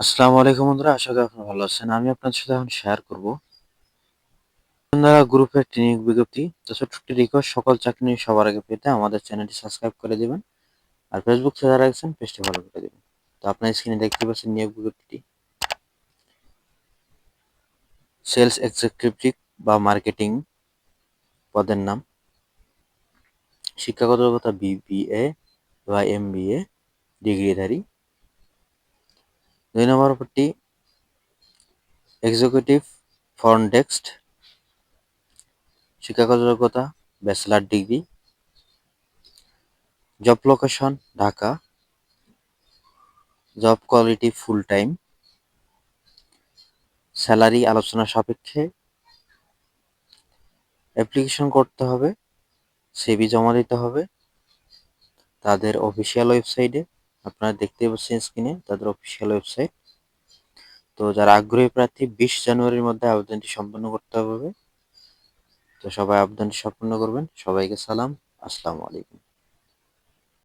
আসসালামু আলাইকুম বন্ধুরা, আশা করি আপনারা ভালো আছেন। আমি আপনাদের সাথে এখন শেয়ার করব। বন্ধুরা গ্রুপের ট্রেনিং বিজ্ঞপ্তি। তো ছোট্ট রিকোয়েস্ট সকল চাকরি সবার আগে পেতে আমাদের চ্যানেলটি সাবস্ক্রাইব করে দিবেন। আর ফেসবুক থেকে যারা পেজটি ফলো করে দিবেন। তো আপনার স্ক্রিনে দেখতে পাচ্ছেন নিয়োগ বিজ্ঞপ্তিটি। সেলস এক্সিকিউটিভ বা মার্কেটিং পদের নাম। শিক্ষাগত যোগ্যতা বিবিএ বা এম বি এ ডিগ্রিধারী। দুই নম্বর পদটি এক্সিকিউটিভ ফ্রন্ট ডেস্ক শিক্ষাগত যোগ্যতা bachelor degree job location Dhaka job quality full time salary আলোচনা সাপেক্ষে অ্যাপ্লিকেশন করতে হবে সিভি জমা দিতে হবে, তাদের অফিসিয়াল ওয়েবসাইটে আপনারা দেখতে পাচ্ছেন স্ক্রিনে তাদের অফিসিয়াল ওয়েবসাইট তো যারা আগ্রহী প্রার্থী, বিশ জানুয়ারির মধ্যে আবেদনটি সম্পন্ন করতে হবে। তো সবাই আবেদনটি সম্পন্ন করবেন। সবাইকে সালাম। আসসালামু আলাইকুম।